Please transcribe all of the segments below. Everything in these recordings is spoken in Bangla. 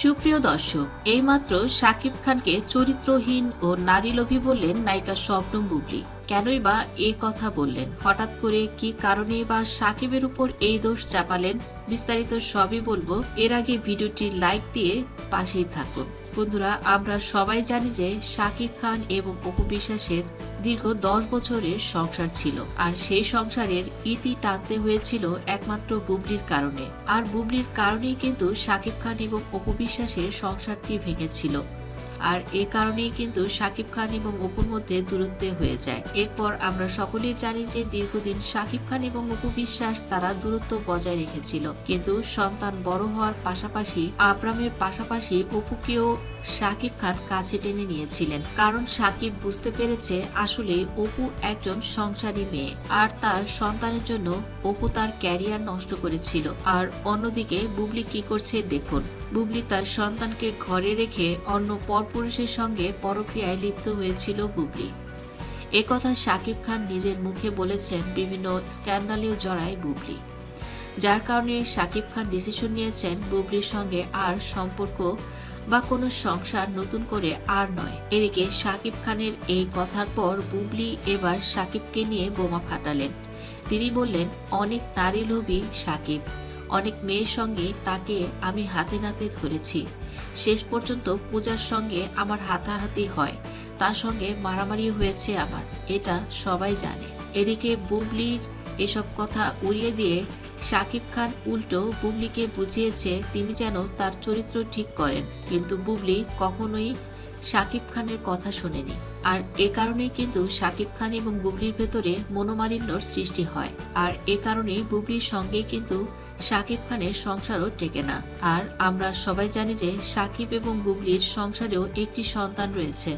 সুপ্রিয় দর্শক, এইমাত্র শাকিব খানকে চরিত্রহীন ও নারীলোভী বললেন নায়িকা শবনম বুবলি। কেনই বা এ কথা বললেন? হঠাৎ করে কি কারণে বা সাকিবের উপর এই দোষ চাপালেন বিস্তারিত সবই বলব। এর আগে ভিডিওটি লাইক দিয়ে পাশেই থাকুন। বন্ধুরা, আমরা সবাই জানি যে শাকিব খান এবং অপু বিশ্বাসের দীর্ঘ দশ বছরের সংসার ছিল আর সেই সংসারের ইতি টানতে হয়েছিল একমাত্র বুবলির কারণে। আর বুবলির কারণেই কিন্তু শাকিব খান এবং অপু বিশ্বাসের সংসারটি ভেঙেছিল। আর এ কারণেই কিন্তু শাকিব খান এবং অপুর মধ্যে দূরত্ব হয়ে যায়। এরপর আমরা সকলেই জানি যে দীর্ঘদিন শাকিব খান এবং অপু বিশ্বাস তারা দূরত্ব বজায় রেখেছিল। কিন্তু সন্তান বড় হওয়ার পাশাপাশি, আব্রামের পাশাপাশি অপুকেও শাকিব খান কাছে টেনে নিয়েছিলেন। কারণ শাকিব বুঝতে পেরেছে আসলে অপু একজন সংসারী মেয়ে আর তার সন্তানের জন্য অপু তার ক্যারিয়ার নষ্ট করেছিল। আর অন্যদিকে বুবলি কি করছে দেখুন। বুবলি তার সন্তানকে ঘরে রেখে অন্য পরপুরুষের সঙ্গে পরক্রিয়ায় লিপ্ত হয়েছিল বুবলি। একথা শাকিব খান নিজের মুখে বলেছেন বিভিন্ন স্ক্যান্ডালেও জড়ায় বুবলি। যার কারণে শাকিব খান ডিসিশন নিয়েছেন বুবলির সঙ্গে আর সম্পর্ক বা কোনো সংসার নতুন করে আর নয়। এদিকে শাকিব খানের এই কথার পর বুবলি এবার শাকিবকে নিয়ে বোমা ফাটালেন। তিনি বললেন, অনেক নারী লোভী শাকিব অনেক মেয়ের সঙ্গে তাকে আমি হাতে নাতে ধরেছি। শেষ পর্যন্ত পূজার সঙ্গে আমার হাতাহাতি হয়। তার সঙ্গে মারামারি হয়েছে আমার, এটা সবাই জানে। এদিকে বুবলির এসব কথা উড়িয়ে দিয়ে শাকিব খান উল্টো বুবলিকে বুঝিয়েছে, তিনি যেন তার চরিত্র ঠিক করেন। কিন্তু বুবলি কখনোই শাকিব খানের কথা শোনেনি। আর এ কারণেই কিন্তু শাকিব খান এবং বুবলির ভেতরে মনোমালিন্যর সৃষ্টি হয়। আর এ কারণেই বুবলির সঙ্গেই কিন্তু শাকিব খানের সংসারও টেকে না। আর আমরা সবাই জানি যে সাকিব এবং বুবলির সংসারেও একটি সন্তান রয়েছে।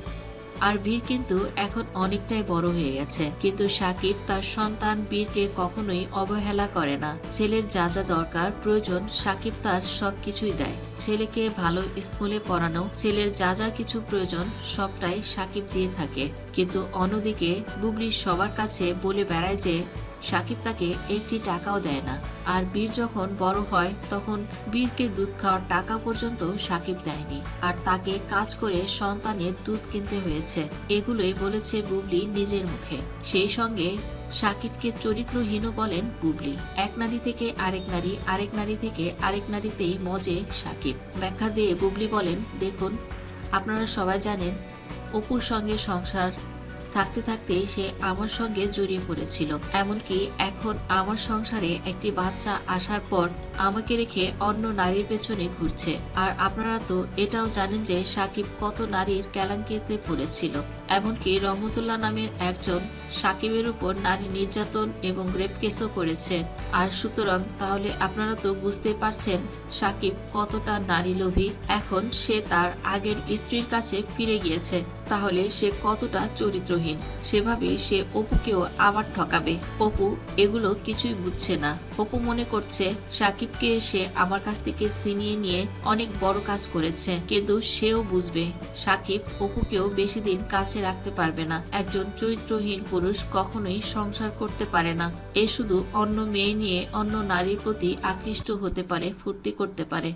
আর বীর কিন্তু এখন অনেকটাই বড় হয়ে গেছে। কিন্তু সাকিব তার সন্তান বীরকে কখনোই অবহেলা করে না। ছেলের যা যা দরকার, প্রয়োজন সাকিব তার সবকিছুই দেয়। ছেলেকে ভালো স্কুলে পড়ানো, ছেলের যা যা কিছু প্রয়োজন, সবটাই সাকিব দিয়ে থাকে। কিন্তু অন্যদিকে বুবলি সবার কাছে বলে বেড়ায় যে সাকিব তাকে একটি টাকাও দেয় না। আর বীর যখন বড় হয়, তখন বীরকে দুধ খাওয়ার টাকা পর্যন্ত সাকিব দেয়নি। আর তাকে কাজ করে সন্তানের দুধ কিনতে হয়েছে। এগুলোই বলেছে বুবলি নিজের মুখে। সেই সঙ্গে সাকিবকে চরিত্রহীন বলেন বুবলি। এক নারী থেকে আরেক নারী আরেক নারী থেকে আরেক নারীতেই মজে সাকিব। ব্যাখ্যা দিয়ে বুবলি বলেন, দেখুন, আপনারা সবাই জানেন, অপুর সঙ্গে সংসার থাকতে থাকতে সে আমার সঙ্গে জড়িয়ে পড়েছিল। এমনকি এখন আমার সংসারে একটি বাচ্চা আসার পর আমাকে রেখে অন্য নারীর পেছনে ঘুরছে। আর আপনারা তো এটাও জানেন যে সাকিব কত নারীর কেলাঙ্কিতে পড়েছিল। এমনকি রহমতুল্লাহ নামের একজন সাকিবের উপর নারী নির্যাতন এবং রেপ কেসও করেছে। আর সুতরাং তাহলে আপনারা তো বুঝতে পারছেন সাকিব কতটা নারী লোভী। এখন সে তার আগের স্ত্রীর কাছে ফিরে গিয়েছে। তাহলে সে কতটা চরিত্রহীন সেভাবে সে অপুকেও আবার ঠকাবে। অপু এগুলো কিছুই বুঝছে না। অপু মনে করছে, সাকিবকে সে আমার কাছ থেকে ছিনিয়ে নিয়ে অনেক বড় কাজ করেছে, কিন্তু সেও বুঝবে, সাকিব অপুকেও বেশি দিন কাছে রাখতে পারবে না। একজন চরিত্রহীন পুরুষ কখনোই সংসার করতে পারে না। এ শুধু অন্য মেয়ে নিয়ে অন্য নারীর প্রতি আকৃষ্ট হতে পারে, ফুর্তি করতে পারে।